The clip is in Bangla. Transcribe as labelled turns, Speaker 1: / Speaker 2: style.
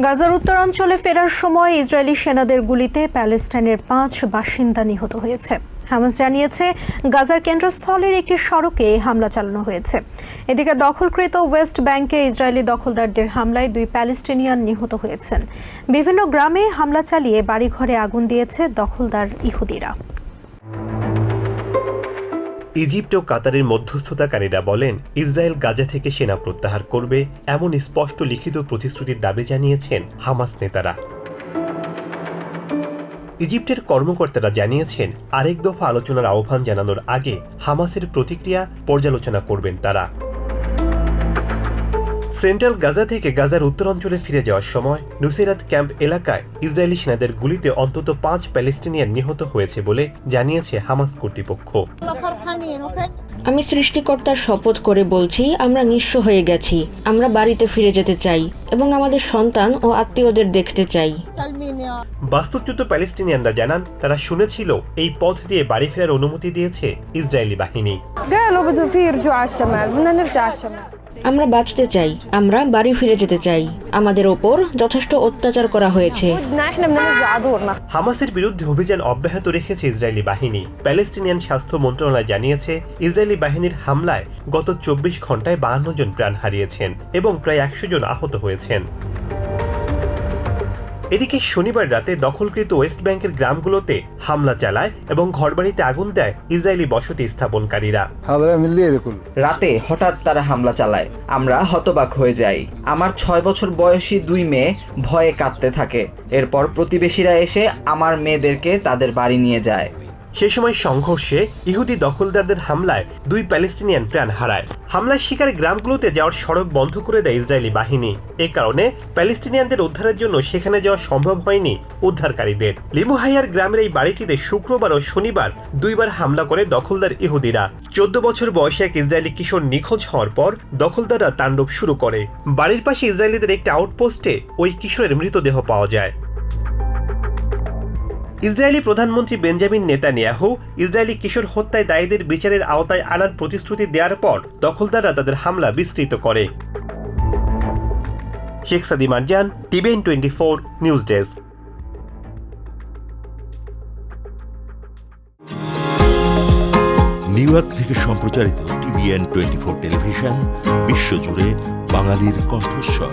Speaker 1: গাজার উত্তরাঞ্চলে ফেরার সময় ইসরায়েলি সেনাদের গুলিতে প্যালেস্টাইনের পাঁচ বাসিন্দা নিহত হয়েছে। হামাস জানিয়েছে, গাজার কেন্দ্রস্থলের একটি সড়কে হামলা চালানো হয়েছে। এদিকে দখলকৃত ওয়েস্ট ব্যাংকে ইসরায়েলি দখলদারদের হামলায় দুই প্যালেস্টিনিয়ান নিহত হয়েছেন। বিভিন্ন গ্রামে হামলা চালিয়ে বাড়িঘরে আগুন দিয়েছে দখলদার ইহুদিরা।
Speaker 2: ইজিপ্ট ও কাতারের মধ্যস্থতাকারীরা বলেন, ইসরায়েল গাজা থেকে সেনা প্রত্যাহার করবে এমন স্পষ্ট লিখিত প্রতিশ্রুতির দাবি জানিয়েছেন হামাস নেতারা। ইজিপ্টের কর্মকর্তারা জানিয়েছেন, আরেক দফা আলোচনার আহ্বান জানানোর আগে হামাসের প্রতিক্রিয়া পর্যালোচনা করবেন তারা। সেন্ট্রাল গাজা থেকে গাজার উত্তরাঞ্চলে ফিরে যাওয়ার সময় নুসেরাত ক্যাম্প এলাকায় ইসরায়েলি সেনাদের গুলিতে অন্তত পাঁচ প্যালেস্টিনিয়ান নিহত হয়েছে বলে জানিয়েছে হামাস কর্তৃপক্ষ।
Speaker 3: আমি সৃষ্টিকর্তার শপথ করে বলছি আমরা নিঃস্ব হয়ে গেছি। আমরা বাড়িতে ফিরে যেতে চাই এবং আমাদের সন্তান ও আত্মীয়দের দেখতে চাই।
Speaker 2: বাস্তুচ্যুত প্যালেস্টিনিয়ানরা জানান তারা শুনেছিল এই পথ দিয়ে বাড়ি ফেরার অনুমতি দিয়েছে ইসরায়েলি বাহিনী।
Speaker 3: আমরা বাঁচতে চাই, আমরা বাড়ি ফিরে যেতে চাই। আমাদের ওপর যথেষ্ট অত্যাচার করা হয়েছে।
Speaker 2: হামাসের বিরুদ্ধে অভিযান অব্যাহত রেখেছে ইসরায়েলি বাহিনী। প্যালেস্টিনিয়ান স্বাস্থ্য মন্ত্রণালয় জানিয়েছে, ইসরায়েলি বাহিনীর হামলায় গত চব্বিশ ঘন্টায় বাহান্ন জন প্রাণ হারিয়েছেন এবং প্রায় একশো জন আহত হয়েছেন। এদিকে শনিবার রাতে দখলকৃত ওয়েস্ট ব্যাংকের গ্রামগুলোতে হামলা চালায় এবং ঘরবাড়িতে আগুন দেয় ইসরায়েলি বসতি স্থাপনকারীরা।
Speaker 4: রাতে হঠাৎ তারা হামলা চালায়। আমরা হতবাক হয়ে যাই। আমার ছয় বছর বয়সী দুই মেয়ে ভয়ে কাঁদতে থাকে। এরপর প্রতিবেশীরা এসে আমার মেয়েদেরকে তাদের বাড়ি নিয়ে যায়।
Speaker 2: সে সময় সংঘর্ষে ইহুদি দখলদারদের হামলায় দুই প্যালেস্টিনিয়ান প্রাণ হারায়। হামলার শিকার গ্রামগুলোতে যাওয়ার সড়ক বন্ধ করে দেয় ইসরায়েলি বাহিনী। এ কারণে প্যালেস্টিনিয়ানদের উদ্ধারের জন্য সেখানে যাওয়া সম্ভব হয়নি উদ্ধারকারীদের। লিমুহাইয়ার গ্রামের এই বাড়িটিতে শুক্রবার ও শনিবার দুইবার হামলা করে দখলদার ইহুদিরা। চোদ্দ বছর বয়সে এক ইসরায়েলি কিশোর নিখোঁজ হওয়ার পর দখলদাররা তাণ্ডব শুরু করে। বাড়ির পাশে ইসরায়েলিদের একটি আউটপোস্টে ওই কিশোরের মৃতদেহ পাওয়া যায়। ইসরায়েলি প্রধানমন্ত্রী বেঞ্জামিন নেতানিয়াহু ইসরায়েলি কিশোর হত্যায় দায়ীদের বিচারের আওতায় আনার প্রতিশ্রুতি দেওয়ার পর দখলদাররা তাদের হামলা বিস্তৃত করে। Sheikh Sadi Marjan TBN twenty four news desk.
Speaker 5: New York থেকে সম্প্রচারিত টিভিএন টোয়েন্টি ফোর টেলিভিশন, বিশ্বজুড়ে বাঙালির কণ্ঠস্বর।